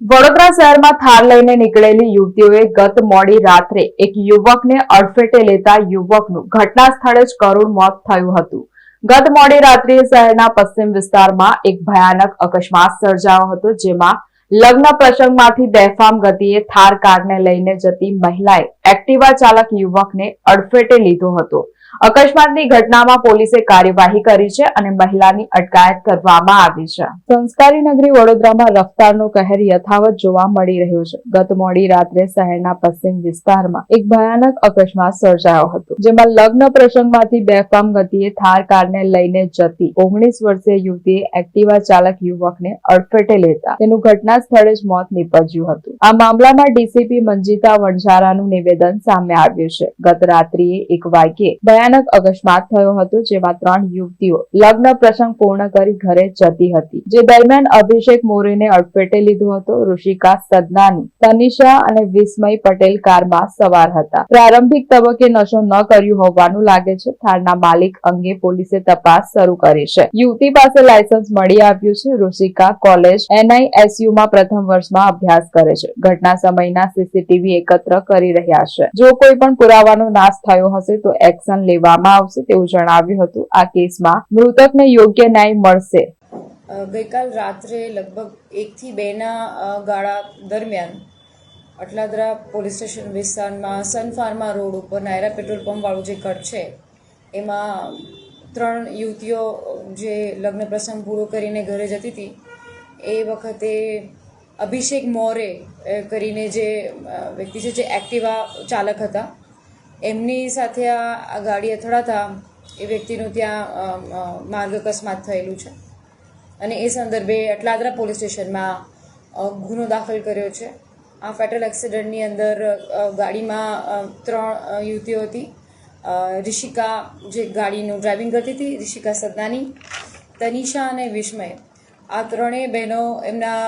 વડોદરા શહેરમાં થાર લઈને નીકળેલી યુવતીઓએ ગત મોડી રાત્રે એક યુવકને અડફેટે લેતા યુવકનું ઘટના સ્થળે જ કરુણ મોત થયું હતું. ગત મોડી રાત્રે શહેરના પશ્ચિમ વિસ્તારમાં એક ભયાનક અકસ્માત સર્જાયો હતો, જેમાં લગ્ન પ્રસંગમાંથી બેફામ ગતિએ થાર કારને લઈને જતી મહિલાએ એક્ટિવા ચાલક યુવકને અડફેટે લીધો હતો. અકસ્માતની ઘટનામાં પોલીસે કાર્યવાહી કરી છે અને મહિલાની અટકાયત કરવામાં આવી છે. સંસ્કારી નગરી વડોદરામાં રફતારનો કહેર યથાવત જોવા મળી રહ્યો છે. ગત મોડી રાત્રે શહેરના પશ્ચિમ વિસ્તારમાં એક ભયાનક અકસ્માત સર્જાયો હતો, જેમાં લગ્ન પ્રસંગમાંથી બેફામ ગતિએ થાર કારને લઈને જતી ઓગણીસ વર્ષીય યુવતીએ એક્ટિવા ચાલક યુવકને અડફેટે લેતા તેનું ઘટના સ્થળે જ મોત નીપજ્યું હતું. આ મામલામાં ડીસીપી મંજીતા વણઝારાનું નિવેદન સામે આવ્યું છે. ગત રાત્રિએ એક વાગ્યે ભયાનક અકસ્માત થયો હતો જેમાં ત્રણ યુવતીઓ લગ્ન પ્રસંગ પૂર્ણ કરી ઘરે જતી હતી. જે દરમિયાન અભિષેક મોરેને અડફેટે લીધો હતો. ઋષિકા સદનાની, તનિષા અને વિસ્મય પટેલ કારમાં સવાર હતા. પ્રારંભિક તબક્કે નશો ન કર્યું હોવાનું લાગે છે. થારના માલિક અંગે પોલીસે તપાસ શરૂ કરી છે. યુવતી પાસે લાયસન્સ મળી આવ્યું છે. ઋષિકા કોલેજ એનઆઈએસયુ માં પ્રથમ વર્ષમાં અભ્યાસ કરે છે. ઘટના સમયના સીસીટીવી એકત્ર કરી રહ્યા છે. જો કોઈ પણ પુરાવાનો નાશ થયો હશે તો એક્શન લેવામાં આવશે તેવું જણાવ્યું હતું. આ કેસમાં મૃતકને યોગ્ય ન્યાય મળશે. ગઈકાલ રાત્રે લગભગ એકથી બેના ગાળા દરમિયાન અટલાદરા પોલીસ સ્ટેશન વિસ્તારમાં સન ફાર્મા રોડ ઉપર નાયરા પેટ્રોલ પંપવાળું જે કટ છે, એમાં ત્રણ યુવતીઓ, જે લગ્ન પ્રસંગ પૂરો કરીને ઘરે જતી હતી, એ વખતે અભિષેક મોરે કરીને જે વ્યક્તિ છે, જે એક્ટિવા ચાલક હતા એમની સાથે આ ગાડી અથડાતા એ વ્યક્તિનું ત્યાં માર્ગ અકસ્માત થયેલું છે. અને એ સંદર્ભે અટલાદરા પોલીસ સ્ટેશનમાં ગુનો દાખલ કર્યો છે. આ ફેટલ એક્સિડન્ટની અંદર ગાડીમાં ત્રણ યુવતીઓ હતી. રિષિકા જે ગાડીનું ડ્રાઇવિંગ કરતી હતી, રિષિકા સદનાની, તનિષા અને વિસ્મય. આ ત્રણેય બહેનો એમના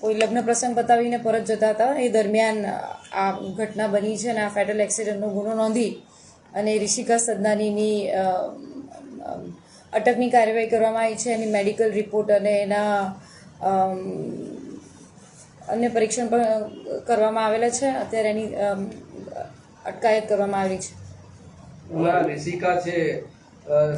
કોઈ લગ્ન પ્રસંગ બતાવીને પરત જતા હતા. એ દરમિયાન આ ઘટના બની છે અને આ ફેટલ એક્સિડન્ટનો ગુનો નોંધી અને રિષિકા સદનાનીની અટકની કાર્યવાહી કરવામાં આવી છે. એની મેડિકલ રિપોર્ટ અને એના અન્ય પરીક્ષણ પણ કરવામાં આવેલા છે. અત્યારે એની અટકાયત કરવામાં આવી છે. ઋષિકા છે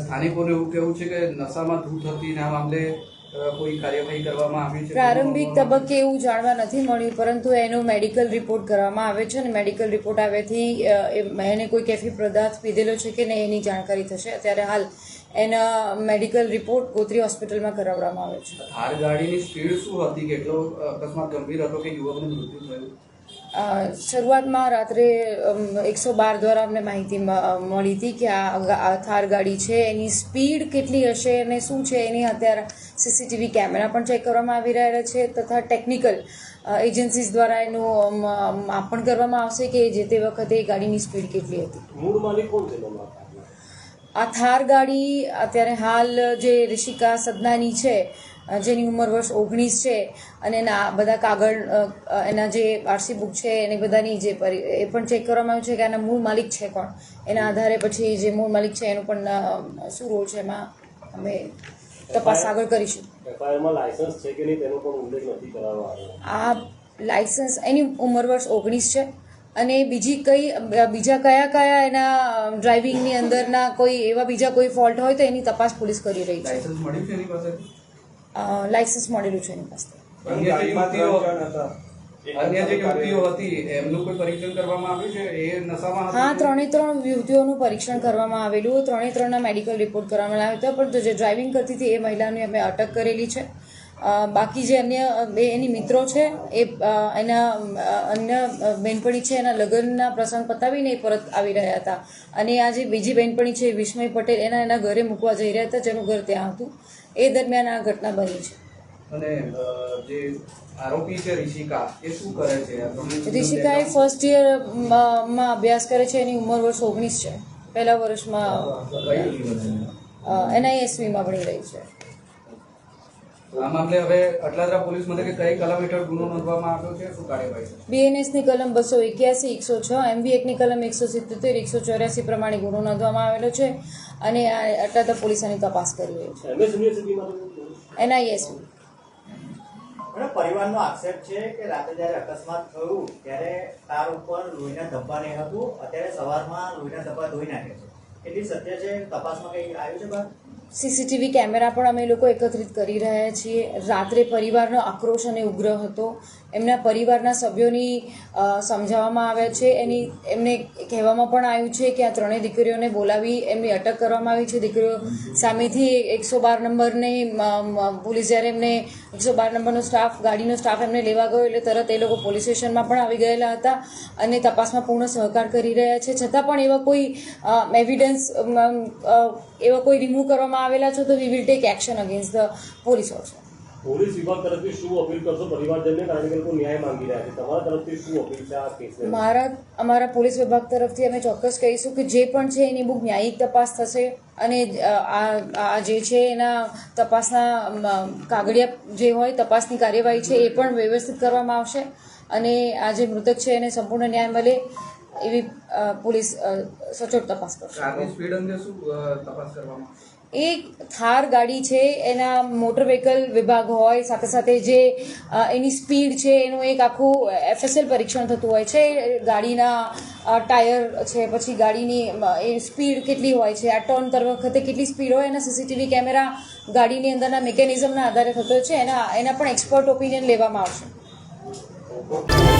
સ્થાનિકોને એવું કેવું છે કે નશામાં ધૂત હતી આ મામલે કોઈ કાર્યવાહી કરવામાં આવી છે? પ્રારંભિક તબક્કે એવું જાણવા નથી મળ્યું પરંતુ એનો મેડિકલ રિપોર્ટ કરવામાં આવે છે અને મેડિકલ રિપોર્ટ આવ્યાથી એને કોઈ કેફી પદાર્થ પીધેલો છે કે નહીં એની જાણકારી થશે. અત્યારે હાલ એના મેડિકલ રિપોર્ટ ગોત્રી હોસ્પિટલમાં કરાવવામાં આવે છે. થાર ગાડીની સ્પીડ શું હતી? કેટલો અકસ્માત ગંભીર હતો કે યુવકનું મૃત્યુ થયું? શરૂઆતમાં રાત્રે એકસો બાર દ્વારા અમને માહિતી મળી હતી કે આ થાર ગાડી છે એની સ્પીડ કેટલી હશે અને શું છે એની અત્યારે સીસીટીવી કેમેરા પણ ચેક કરવામાં આવી રહ્યા છે તથા ટેકનિકલ એજન્સીસ દ્વારા એનું માપણ કરવામાં આવશે કે જે તે વખતે એ ગાડીની સ્પીડ કેટલી હતી. મૂળ માલિક કોણ છે આ થાર ગાડી અત્યારે હાલ જે ઋષિકા સદનાની છે જેની ઉંમર વર્ષ ઓગણીસ છે અને એના બધા કાગળ એના જે આરસી બુક છે એને બધાની જે પરી- એ પણ ચેક કરવામાં આવ્યું છે કે આના મૂળ માલિક છે કોણ. એના આધારે પછી જે મૂળ માલિક છે એનું પણ શું રોલ છે એમાં અમે તપાસ આગળ કરીશું. લાયસન્સ છે કે નહીં તેનો પણ ઉલ્લેખ નથી કરવામાં આ લાયસન્સ એની ઉંમર વર્ષ ઓગણીસ છે અને બીજી કઈ બીજા કયા કયા એના ડ્રાઇવિંગની અંદરના કોઈ એવા બીજા કોઈ ફોલ્ટ હોય તો એની તપાસ પોલીસ કરી રહી છે. લાયસન્સ મળેલું છે એની પાસે. અન્ય જે યુવતીઓ અન્ય જે યુવતીઓ હતી એમનું કોઈ પરીક્ષણ કરવામાં આવ્યું છે? એ નશામાં હા ત્રણે ત્રણ યુવતીઓનું પરીક્ષણ કરવામાં આવેલું. ત્રણે ત્રણના મેડિકલ રિપોર્ટ કરવામાં આવ્યો હતો પણ જે ડ્રાઇવિંગ કરતી હતી એ મહિલાની અમે અટક કરેલી છે. બાકી જે અન્ય બે એની મિત્રો છે એ એના અન્ય બહેનપણી છે એના લગ્નના પ્રસંગ પતાવીને એ પરત આવી રહ્યા હતા. અને આ જે બીજી બહેનપણી છે વિસ્મય પટેલ એના એના ઘરે મૂકવા જઈ રહ્યા હતા જેનું ઘર ત્યાં હતું. એ દરમિયાન આ ઘટના બની છે. અને જે આરોપી છે રિષિકા એ શું કરે છે? આ એ ફર્સ્ટ યરમાં અભ્યાસ કરે છે એની ઉંમર વર્ષ ઓગણીસ છે. પહેલા વર્ષમાં? એનઆઈએસવીમાં ભણી રહી છે. આ મામલે હવે અટલાદરા પોલીસ મથકે કઈ કલમ હેઠળ ગુનો નોંધવામાં આવ્યો છે? શું કાર્યવાહી બીએનએસની કલમ બસો એક્યાસી એકસો છ એમબી એકની કલમ એકસો સિત્તોતેર એકસો ચોર્યાસી પ્રમાણે ગુનો નોંધવામાં આવેલો છે અને આ અટલાદરા પોલીસ આની તપાસ કરી રહી છે. એનઆઈએસ. પરિવારનો આક્ષેપ છે કે રાતે જ્યારે અકસ્માત થયું ત્યારે કાર ઉપર લોહીના ધબ્બા નહીં હતું અત્યારે સવારમાં લોહીના ધબ્બા ધોઈ નાખે છે. એટલી સત્ય છે? તપાસમાં કંઈ આવ્યું છે બહાર? સીસીટીવી કેમેરા પણ અમે લોકો એકત્રિત કરી રહ્યા છીએ. રાત્રે પરિવારનો આક્રોશ અને ઉગ્ર હતો. એમના પરિવારના સભ્યોની સમજાવવામાં આવ્યા છે. એની, એમને કહેવામાં પણ આવ્યું છે કે આ ત્રણેય દીકરીઓને બોલાવી એમની અટક કરવામાં આવી છે. દીકરીઓ સામેથી એકસો બાર નંબરની પોલીસ જ્યારે એમને એકસો બાર નંબરનો સ્ટાફ, ગાડીનો સ્ટાફ એમને લેવા ગયો એટલે તરત એ લોકો પોલીસ સ્ટેશનમાં પણ આવી ગયેલા હતા અને તપાસમાં પૂર્ણ સહકાર કરી રહ્યા છે. છતાં પણ એવા કોઈ એવિડન્સ એવા કોઈ રિમૂવ કરવામાં આવેલા છો તો we will take action against the police also police વિભાગ તરફથી શું અપીલ કરશો? પરિવારજનને કારણ કે લોકો ન્યાય માંગી રહ્યા છે. તમારા તરફથી શું અપીલ છે આ કેસ મારા અમારા પોલીસ વિભાગ તરફથી અમે ચોક્કસ કહીશું કે જે પણ છે એની બહુ ન્યાયિક તપાસ થશે અને આ આ જે છે એના તપાસના કાગળિયા જે હોય તપાસની કાર્યવાહી છે એ પણ વ્યવસ્થિત કરવામાં આવશે અને આ જે મૃતક છે એને સંપૂર્ણ ન્યાય મળે એવી પોલીસ સચોટ તપાસ કરશે. સ્પીડ અંગે શું તપાસ કરવામાં એ થાર ગાડી છે, એના મોટર વ્હીકલ વિભાગ હોય, સાથે સાથે જે એની સ્પીડ છે, એનું એક આખું એફએસએલ પરીક્ષણ થતું હોય છે ગાડીના ટાયર છે, પછી ગાડીની એ સ્પીડ કેટલી હોય છે, આ ટર્ન કરવા વખતે કેટલી સ્પીડ હોય, એના સીસીટીવી કેમેરા ગાડીની અંદરના મિકેનિઝમના આધારે થતો છે, એના એના પણ એક્સપર્ટ ઓપિનિયન લેવામાં આવશે.